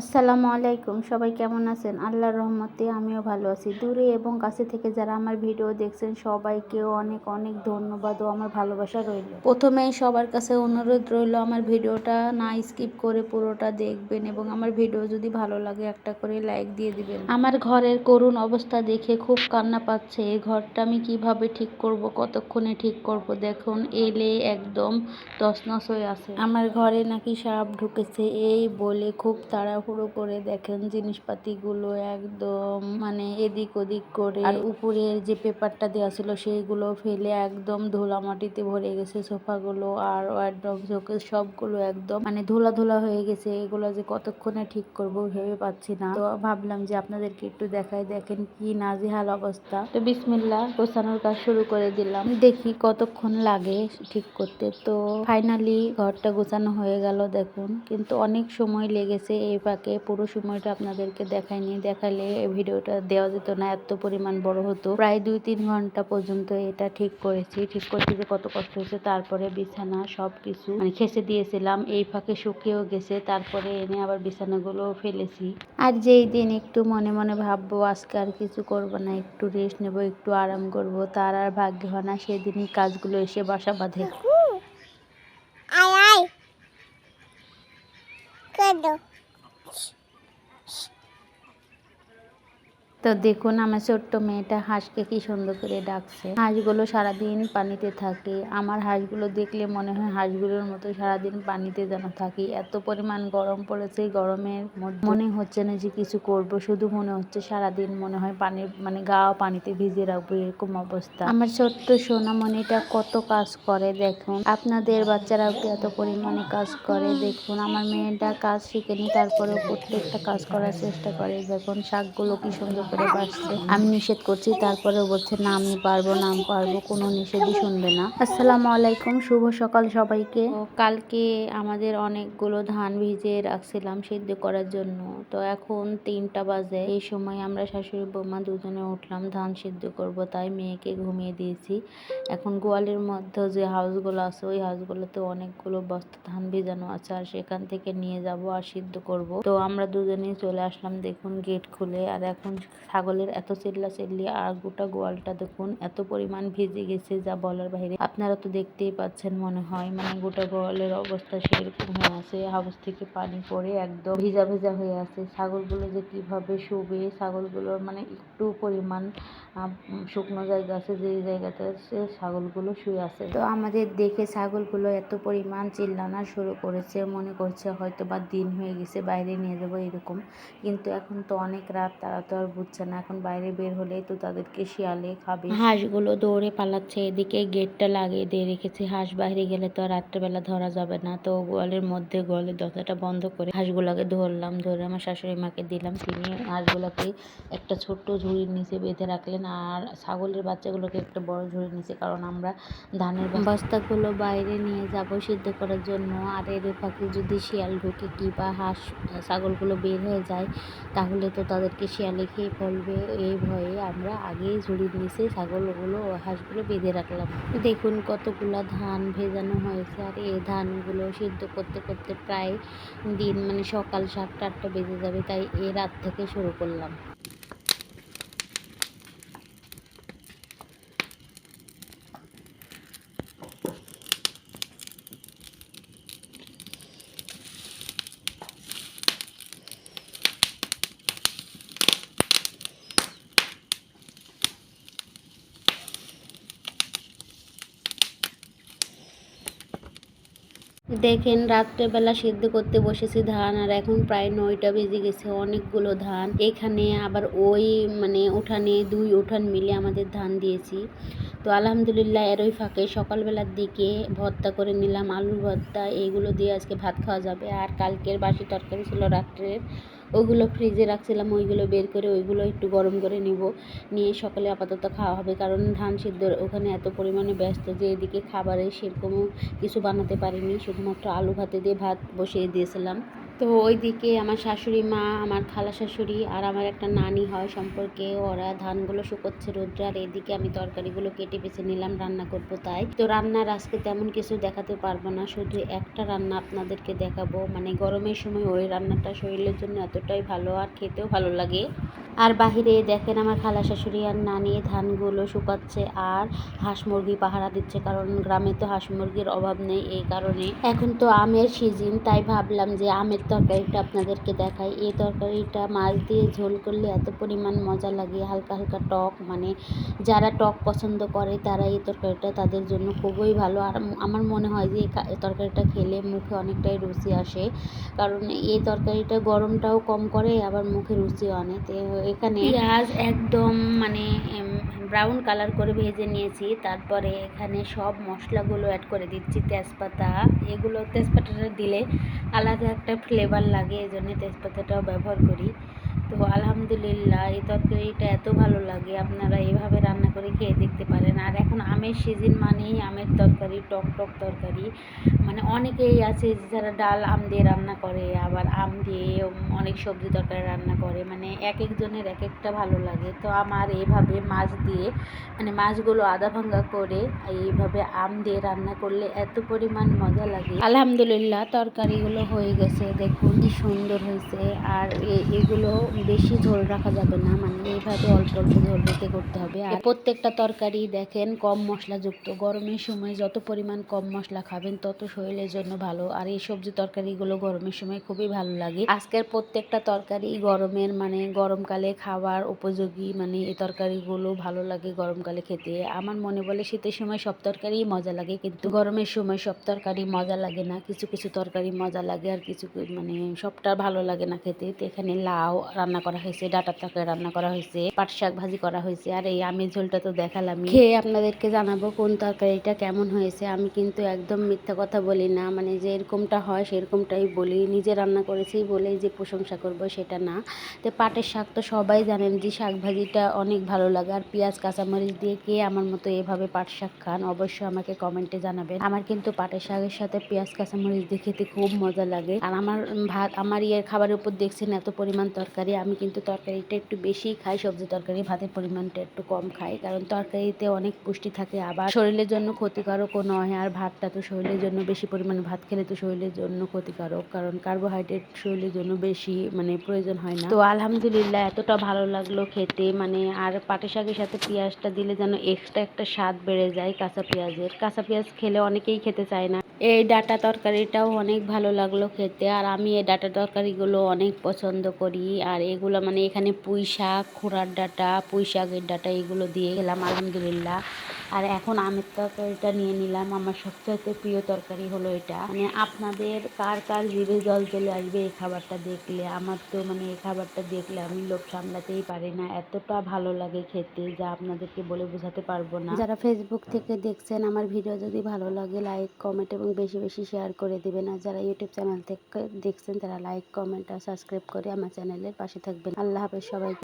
আসসালামু আলাইকুম, সবাই কেমন আছেন? আল্লাহর রহমতে আমিও ভালো আছি। দূরে এবং কাছে থেকে যারা আমার ভিডিও দেখছেন, সবাইকেও অনেক অনেক ধন্যবাদ ও আমার ভালোবাসা রইল। প্রথমেই সবার কাছে অনুরোধ রইল, আমার ভিডিওটা না স্কিপ করে পুরোটা দেখবেন এবং আমার ভিডিও যদি ভালো লাগে, একটা করে লাইক দিয়ে দিবেন। আমার ঘরের করুণ অবস্থা দেখে খুব কান্না পাচ্ছে। এই ঘরটা আমি কীভাবে ঠিক করব, কতক্ষণে ঠিক করব? দেখুন, এলে একদম তছনছ হয়ে আছে। আমার ঘরে নাকি সাপ ঢুকেছে, এই বলে খুব তাড়াহুড়ো করে দেখেন জিনিসপাতিগুলো একদম মানে এদিক ওদিক করে। আর উপরের যে পেপারটা দেওয়া ছিল সেইগুলো ফেলে একদম ধুলা মাটিতে ভরে গেছে সোফাগুলো আর ওয়ার্ড্রপ শোকেস সবগুলো একদম মানে ধুলা ধুলা হয়ে গেছে। এগুলো যে কতক্ষণে ঠিক করব ভেবে পাচ্ছি না। তো ভাবলাম যে আপনাদেরকে একটু দেখাই দেখেন কি নাজেহাল অবস্থা। তো বিসমিল্লা গোছানোর কাজ শুরু করে দিলাম। দেখি কতক্ষণ লাগে ঠিক করতে। তো ফাইনালি ঘরটা গোছানো হয়ে গেল দেখুন। কিন্তু অনেক সময় লেগেছে এই ফাঁকে পুরো সময়টা আপনাদেরকে দেখাইনি দেখালে ভিডিওটা দেওয়া যেত না, এত পরিমাণ বড় হতো। প্রায় দুই তিন ঘণ্টা পর্যন্ত এটা ঠিক করেছি। ঠিক করতে যে কত কষ্ট হয়েছে, তারপরে বিছানা সব কিছু মানে খেসে দিয়েছিলাম। এই ফাঁকে শুকিয়েও গেছে, তারপরে এনে আবার বিছানাগুলো ফেলেছি। আর যেই দিন একটু মনে মনে ভাববো, আজকে আর কিছু করব না, একটু রেস্ট নেব, একটু আরাম করব, তার আর ভাগ্য হয় না, সেদিনই কাজগুলো এসে বাসা বাঁধে। আয় আয়। Eagles. তো দেখুন আমার ছোট্ট মেয়েটা হাঁসকে কি সুন্দর করে ডাকছে। হাঁসগুলো সারাদিন পানিতে থাকে। আমার হাঁসগুলো দেখলে মনে হয় হাঁসগুলোর মতো সারাদিন পানিতে যেন থাকি। এত পরিমাণ গরম পড়েছে গরমের মনে হচ্ছে না যে কিছু করব। শুধু মনে হচ্ছে সারাদিন মনে হয় পানির মানে গা পানিতে ভিজে রাখব এরকম অবস্থা। আমার ছোট্ট সোনামণিটা কত কাজ করে দেখুন। আপনাদের বাচ্চারাও কি এত পরিমাণে কাজ করে। দেখুন আমার মেয়েটা কাজ শিখেনি, তারপরেও প্রত্যেকটা কাজ করার চেষ্টা করে। দেখুন শাকগুলো কি সুন্দর করে বাঁচছে আমি নিষেধ করছি তারপরেও বলছে না আমি পারব না আমি পারব। কোনো নিষেধই শুনবে না। আসসালামু আলাইকুম শুভ সকাল সবাইকে। কালকে আমাদের অনেকগুলো ধান ভিজিয়ে রাখছিলাম সিদ্ধ করার জন্য। তো এখন তিনটা বাজে। এই সময় আমরা শাশুড়ি বৌমা দুজনে উঠলাম ধান সিদ্ধ করব তাই মেয়েকে ঘুমিয়ে দিয়েছি। এখন গোয়ালের মধ্যে যে হাউসগুলো আছে ওই হাউসগুলোতে অনেকগুলো বস্তা ধান ভিজানো আছে আর সেখান থেকে নিয়ে যাব আর সিদ্ধ করব। তো আমরা দুজনেই চলে আসলাম দেখুন গেট খুলে আর এখন ছাগলের এত চিল্লা চিল্লি আর গোটা গোয়ালটা দেখুন, এত পরিমাণ ভিজে গেছে যা বলার বাইরে। আপনারা তো দেখতেই পাচ্ছেন মনে হয় মানে গোটা গোয়ালের অবস্থা সেরকম হয়ে আছে, হাউস থেকে পানি পড়ে একদম ভিজা ভিজা হয়ে আছে। ছাগলগুলো যে কীভাবে শুবে ছাগলগুলোর মানে একটু পরিমাণ শুকনো জায়গা আছে, যে জায়গাতে সে ছাগলগুলো শুয়ে আছে। তো আমাদের দেখে ছাগলগুলো এত পরিমাণ চিল্লানা শুরু করেছে, মনে করছে হয়তো বা দিন হয়ে গেছে, বাইরে নিয়ে যাব এরকম। কিন্তু এখন তো অনেক রাত, তারা তো আর বুঝছে না। এখন বাইরে বের হলেই তো তাদেরকে শিয়ালে খাবে। হাঁসগুলো দৌড়ে পালাচ্ছে এদিকে গেটটা লাগিয়ে দিয়ে রেখেছি। হাঁস বাইরে গেলে তো আর রাত্রেবেলা ধরা যাবে না। তো গোয়ালের মধ্যে গোয়ালের দরজাটা বন্ধ করে হাঁসগুলোকে ধরলাম। ধরে আমার শাশুড়ি মাকে দিলাম। তিনি হাঁসগুলোকে একটা ছোট্ট ঝুড়ির নিচে বেঁধে রাখলেন। আর ছাগলের বাচ্চাগুলোকে একটা বড় ঝুড়ির নিচে কারণ আমরা ধানের বস্তাগুলো বাইরে নিয়ে যাব সিদ্ধ করার জন্য। আর এর ফাঁকে যদি শিয়াল ঢুকে কি বা হাঁস ছাগলগুলো বের হয়ে যায় তাহলে তো তাদেরকে শিয়ালে খেয়ে ফেলবে এই ভয়ে আমরা আগেই ঝুড়ির নিচে ছাগলগুলো হাঁসগুলো বেঁধে রাখলাম। দেখুন কতগুলা ধান ভেজানো হয়েছে। আর এই ধানগুলো সিদ্ধ করতে করতে প্রায় দিন মানে সকাল সাতটা, আটটা বেজে যাবে। তাই এ রাত থেকে শুরু করলাম। দেখেন, রাত্রেবেলা সিদ্ধ করতে বসেছি ধান, আর এখন প্রায় নয়টা বেজে গেছে, অনেকগুলো ধান। এখানে আবার ওই মানে উঠানে দুই উঠান মিলে আমাদের ধান দিয়েছি। তো আলহামদুলিল্লাহ এরই ফাঁকে সকালবেলার দিকে ভর্তা করে নিলাম, আলুর ভর্তা এইগুলো দিয়ে আজকে ভাত খাওয়া যাবে। আর কালকের বাসি তরকারি ছিল রাত্রের। ওইগুলো ফ্রিজে রাখছিলাম, ওইগুলো বের করে ওইগুলো একটু গরম করে নিব। নিয়ে সকালে আপাতত খাওয়া হবে, কারণ ধান সিদ্ধ ওখানে এত পরিমাণে ব্যস্ত যে এদিকে খাবারে সেরকমও কিছু বানাতে পারিনি, শুধুমাত্র আলু ভাতে দিয়ে ভাত বসিয়ে দিয়েছিলাম। তো ওইদিকে আমার শাশুড়ি মা, আমার খালা শাশুড়ি আর আমার একটা নানি হয় সম্পর্কে। ওরা ধানগুলো শুকোচ্ছে রোদ্রে আর এদিকে আমি তরকারিগুলো কেটে বেছে নিলাম, রান্না করব তাই। তো রান্নার আজকে তেমন কিছু দেখাতে পারব না, শুধু একটা রান্না আপনাদেরকে দেখাবো। মানে গরমের সময় ওই রান্নাটা শরীরের জন্য এতটাই ভালো আর খেতেও ভালো লাগে। আর বাহিরে দেখেন আমার খালা শাশুড়ি আর নানি ধানগুলো শুকাচ্ছে আর হাঁস মুরগি পাহারা দিচ্ছে, কারণ গ্রামে তো হাঁস মুরগির অভাব নেই এই কারণে। এখন তো আমের সিজন, তাই ভাবলাম যে আমের তরকারিটা আপনাদেরকে দেখাই। এই তরকারিটা মাছ দিয়ে ঝোল করলে এত পরিমাণ মজা লাগে, হালকা হালকা টক। মানে যারা টক পছন্দ করে, তারা এই তরকারিটা তাদের জন্য খুবই ভালো। আর আমার মনে হয় যে এই তরকারিটা খেলে মুখে অনেকটাই রুচি আসে। কারণ এই তরকারিটা গরমটাও কম করে, আবার মুখে রুচিও আনে। তো এখানে পেঁয়াজ একদম মানে ব্রাউন কালার করে ভেজে নিয়েছি। তারপরে এখানে সব মশলাগুলো অ্যাড করে দিচ্ছি তেজপাতা। এগুলো তেজপাতাটা দিলে আলাদা একটা ফ্লেভার লাগে এই জন্যে তেজপাতাটাও ব্যবহার করি। তো আলহামদুলিল্লাহ, এই তরকারিটা এত ভালো লাগে। আপনারা এভাবে রান্না করে খেয়ে দেখতে পারেন। আর এখন আমের সিজন মানেই আমের তরকারি, টক টক তরকারি। মানে অনেকেই আছে যারা ডাল, আম দিয়ে রান্না করে, আবার আম দিয়ে অনেক সবজি তরকারি রান্না করে। মানে এক একজনের এক একটা ভালো লাগে। তো আমার এভাবে মাছ দিয়ে মানে মাছগুলো আধা ভাঙ্গা করে এইভাবে আম দিয়ে রান্না করলে এত পরিমাণ মজা লাগে। আলহামদুলিল্লাহ, তরকারিগুলো হয়ে গেছে। দেখুন কি সুন্দর হয়েছে। আর এগুলো বেশি ঝোল রাখা যাবে না মানে এইভাবে অল্প অল্প ঝোল রেখে করতে হবে। আর প্রত্যেকটা তরকারি দেখেন কম মশলাযুক্ত, গরমের সময় যত পরিমাণ কম মশলা খাবেন তত শরীরের জন্য ভালো। আর এই সবজি তরকারিগুলো গরমের সময় খুবই ভালো লাগে। আজকের প্রত্যেকটা তরকারি গরমের মানে গরমকালে খাওয়ার উপযোগী মানে এই তরকারিগুলো ভালো লাগে গরমকালে খেতে। আমার মনে বলে শীতের সময় সব তরকারিই মজা লাগে, কিন্তু গরমের সময় সব তরকারি মজা লাগে না। কিছু কিছু তরকারি মজা লাগে আর কিছু মানে সবটা ভালো লাগে না খেতে। তো এখানে লাউ রান্না করা হয়েছে, ডাটার তরকারি রান্না করা হয়েছে, পাট শাক ভাজি করা হয়েছে, আর এই আমের ঝোলটা তো দেখালাম খেয়ে আপনাদেরকে জানাব কোন তরকারিটা কেমন হয়েছে। আমি কিন্তু একদম মিথ্যা কথা বলি না মানে যে এরকমটা হয় সেরকমটাই বলি। নিজে রান্না করেছি বলেই যে প্রশংসা করব সেটা না। তো পাটের শাক তো সবাই জানেন যে শাক ভাজিটা অনেক ভালো লাগে, আর পেঁয়াজ, কাঁচামরিচ দিয়ে কে আমার মতো এভাবে পাট শাক খান অবশ্যই আমাকে কমেন্টে জানাবেন। আমার কিন্তু পাটের শাকের সাথে পেঁয়াজ, কাঁচামরিচ দিয়ে খেতে খুব মজা লাগে। আর আমার ভাত, আমার ইয়ের খাবারের উপর দেখছেন এত পরিমাণ তরকারি আমি কিন্তু তরকারিটা একটু বেশি খাই, সবজি তরকারি ভাতের পরিমাণটা একটু কম খাই, কারণ তরকারিতে অনেক পুষ্টি থাকে। আবার শরীরের জন্য ক্ষতিকারকও নয়, আর ভাতটা তো শরীরের জন্য বেশি পরিমাণে, ভাত খেলে তো শরীরের জন্য ক্ষতিকারক, কারণ কার্বোহাইড্রেট শরীরের জন্য বেশি মানে প্রয়োজন হয় না। তো আলহামদুলিল্লাহ, এতটা ভালো লাগল খেতে মানে আর পাটের শাকের সাথে পেঁয়াজটা দিলে যেন এক্সট্রা একটা স্বাদ বেড়ে যায় কাঁচা পেঁয়াজের। কাঁচা পেঁয়াজ খেলে অনেকেই খেতে চায় না। এই ডাটা তরকারিটাও অনেক ভালো লাগল খেতে, আর আমি এই ডাটা তরকারিগুলো অনেক পছন্দ করি। আর এগুলো মানে এখানে পুঁই শাক খোড়ার ডাটা পুঁই শাকের ডাটা এগুলো দিয়ে খেলাম, আলহামদুলিল্লাহ। আর এখন আমের তরকারিটা নিয়ে নিলাম। আমার সবচাইতে প্রিয় তরকারি হলো এটা। মানে আপনাদের কার কার জিভে জল চলে আসবে এই খাবারটা দেখলে? আমার তো মানে এই খাবারটা দেখলে আমি লোভ সামলাতেই পারি না। এতটা ভালো লাগে খেতে যা আপনাদেরকে বলে বোঝাতে পারব না। যারা ফেসবুক থেকে দেখছেন, আমার ভিডিও যদি ভালো লাগে লাইক কমেন্ট এবং বেশি বেশি শেয়ার করে দিবেন। আর যারা ইউটিউব চ্যানেল থেকে দেখছেন, তারা লাইক কমেন্ট আর সাবস্ক্রাইব করে আমার চ্যানেলের পাশে থাকবেন। আল্লাহ হাফেজ সবাই